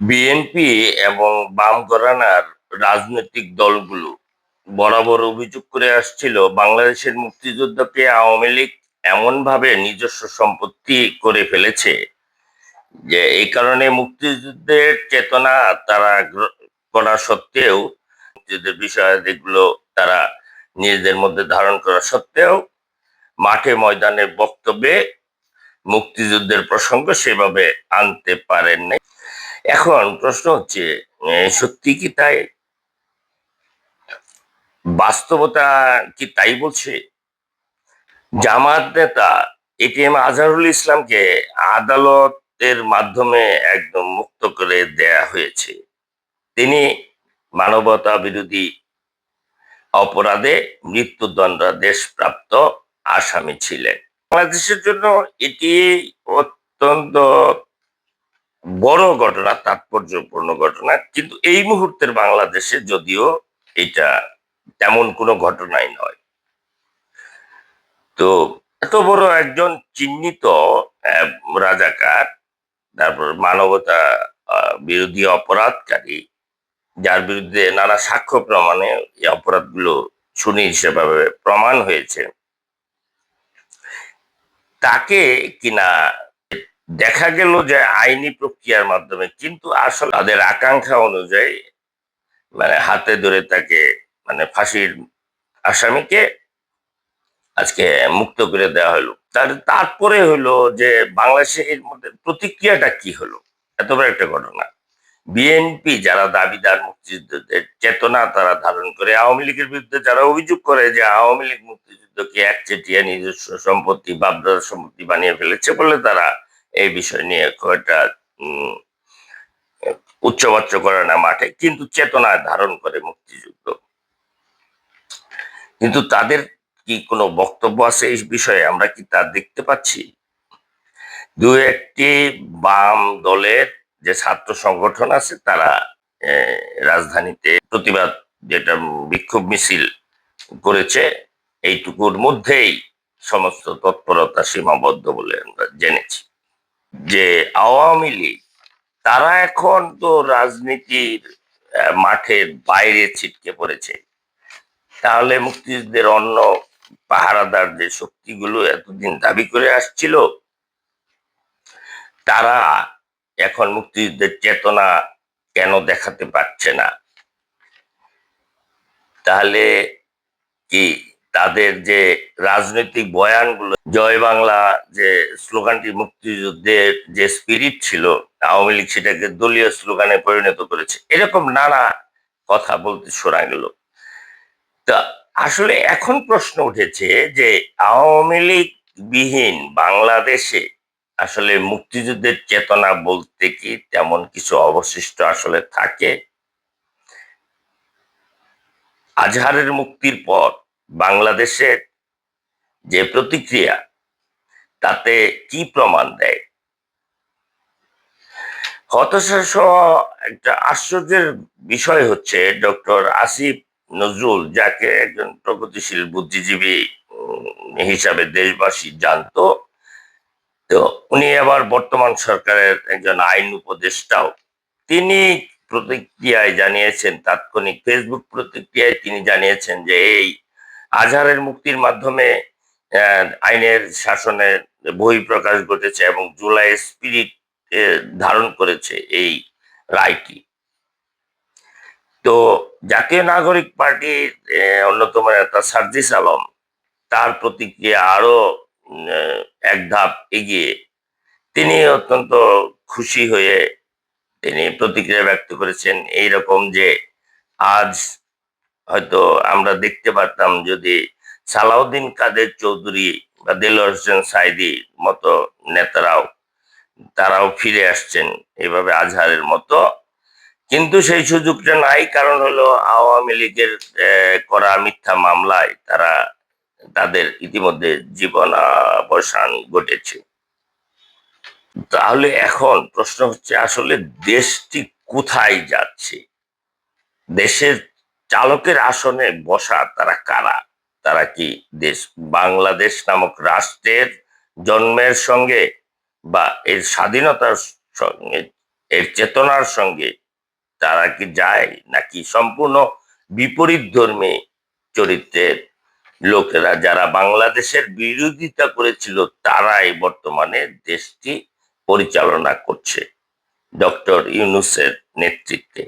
BNP এবং বাম ঘরানার রাজনৈতিক দলগুলো বরাবর অভিযোগ করে আসছিল, বাংলাদেশের মুক্তিযুদ্ধকে আওয়ামী লীগ এমনভাবে নিজস্ব সম্পত্তি করে ফেলেছে যে এই কারণে মুক্তিযুদ্ধের চেতনা তারা করা সত্ত্বেও, মুক্তিযুদ্ধের বিষয়াদিগুলো তারা নিজেদের মধ্যে ধারণ করা সত্ত্বেও, মাঠে ময়দানে বক্তব্যে মুক্তিযুদ্ধের প্রসঙ্গ সেভাবে আনতে পারেন নাই এখন প্রশ্ন হচ্ছে সত্যি কি তাই? বাস্তবতা কি তাই বলছে? জামাত নেতা এটিএম আজহারুল ইসলামকে আদালতের মাধ্যমে একদম মুক্ত করে দেয়া হয়েছে। তিনি মানবতা বিরোধী অপরাধে মৃত্যুদণ্ডাদেশ প্রাপ্ত আসামি ছিলেন। বাংলাদেশের জন্য এটি অত্যন্ত বড় ঘটনা, তাৎপর্যপূর্ণ ঘটনা, কিন্তু এই মুহূর্তের বাংলাদেশে যদিও এটা তেমন কোনো ঘটনাই নয়। তো এত বড় একজন চিহ্নিত রাজাকার, তারপর মানবতা বিরোধী অপরাধকারী, যার বিরুদ্ধে নানা সাক্ষ্য প্রমাণে এই অপরাধগুলো সুনিশ্চিত প্রমাণ হয়েছে। তাকে কিনা দেখা গেল যে আইনি প্রক্রিয়ার মাধ্যমে, কিন্তু আসলে তাদের আকাঙ্ক্ষা অনুযায়ী মানে হাতে ধরে তাকে মানে ফাঁসির আসামিকে আজকে মুক্ত করে দেওয়া হলো। তার, তারপরে হলো যে বাংলাদেশে এর মধ্যে প্রতিক্রিয়াটা কি হলো? এত বড় একটা ঘটনা। বিএনপি যারা দাবিদার মুক্তিযুদ্ধের চেতনা তারা ধারণ করে, আওয়ামী লীগের বিরুদ্ধে যারা অভিযোগ করে যে আওয়ামী লীগ মুক্তিযুদ্ধকে একচেটিয়া নিজস্ব সম্পত্তি, বাপদাদার সম্পত্তি বানিয়ে ফেলেছে বলে তারা এই বিষয় নিয়ে খুব একটা উচ্চবাচ্য করে না মাঠে, কিন্তু চেতনা ধারণ করে মুক্তিযুদ্ধ। কিন্তু তাদের কি কোনো বক্তব্য আছে এই বিষয়ে আমরা কি তা দেখতে পাচ্ছি? দু একটি বাম দলের যে ছাত্র সংগঠন আছে, তারা রাজধানীতে প্রতিবাদ যেটা বিক্ষোভ মিছিল করেছে, এইটুকুর মধ্যেই সমস্ত তৎপরতা সীমাবদ্ধ বলে আমরা জেনেছি। যে আওয়ামী লীগ, তারা এখন তো রাজনীতির মাঠের বাইরে ছিটকে পড়েছে। তাহলে মুক্তিযুদ্ধের অন্য পাহারাদার যে শক্তিগুলো এতদিন দাবি করে আসছিল, তারা এখন মুক্তিযুদ্ধের চেতনা কেন দেখাতে পারছে না? তাহলে কি তাদের যে রাজনৈতিক বয়ানগুলো জয় বাংলা যে স্লোগানটি মুক্তিযুদ্ধের যে স্পিরিট ছিল, আওয়ামী লীগ সেটাকে দলীয় স্লোগানে পরিণত করেছে। এরকম নানা কথা বলতে শোনা গেল। তা আসলে এখন প্রশ্ন উঠেছে যে আওয়ামী লীগ বিহীন বাংলাদেশে আসলে মুক্তিযুদ্ধের চেতনা বলতে কি তেমন কিছু অবশিষ্ট আসলে থাকে? আজহারের মুক্তির পর বাংলাদেশের যে প্রতিক্রিয়া, তাতে কি প্রমাণ দেয়? হতাশা সহ একটা আশ্চর্যের বিষয় হচ্ছে ডক্টর আসিফ নজরুল, যাকে একজন প্রগতিশীল বুদ্ধিজীবী হিসাবে দেশবাসী জানতো। তো উনি আবার বর্তমান সরকারের একজন আইন উপদেষ্টাও। তিনি প্রতিক্রিয়ায় জানিয়েছেন, তাৎক্ষণিক ফেসবুক প্রতিক্রিয়ায় তিনি জানিয়েছেন যে এই আজহারের মুক্তির মাধ্যমে আইনের শাসনের বহিঃপ্রকাশ ঘটেছে এবং জুলাই স্পিরিট ধারণ করেছে এই রায়টি। তো জাতীয় নাগরিক পার্টির অন্যতম নেতা সার্জিস আলম তার প্রতিক্রিয়া আরও এক ধাপ এগিয়ে। তিনি অত্যন্ত খুশি হয়ে তিনি প্রতিক্রিয়া ব্যক্ত করেছেন এই রকম যে আজ হয়তো আমরা দেখতে পারতাম যদি সালাউদ্দিন কাদের চৌধুরী বা দেলোয়ার হোসেন সাইদি মতো নেতারাও, তারাও ফিরে আসছেন এভাবে আজহারের মতো। কিন্তু সেই সুযোগটা নাই, কারণ হলো আওয়ামী লীগের করা মিথ্যা মামলায় তারা তাদের ইতিমধ্যে জীবনাবসান ঘটেছে। তাহলে এখন প্রশ্ন হচ্ছে, আসলে দেশটি কোথায় যাচ্ছে? দেশের চালকের আসনে বসা তারা কারা? তারা কি দেশ বাংলাদেশ নামক রাষ্ট্রের জন্মের সঙ্গে বা এর স্বাধীনতার সঙ্গে, এর চেতনার সঙ্গে তারা কি যায় নাকি সম্পূর্ণ বিপরীত ধর্মী চরিত্রের লোকেরা যারা বাংলাদেশের বিরোধিতা করেছিল তারাই বর্তমানে দেশটি পরিচালনা করছে। ডক্টর ইউনুসের নেতৃত্বে।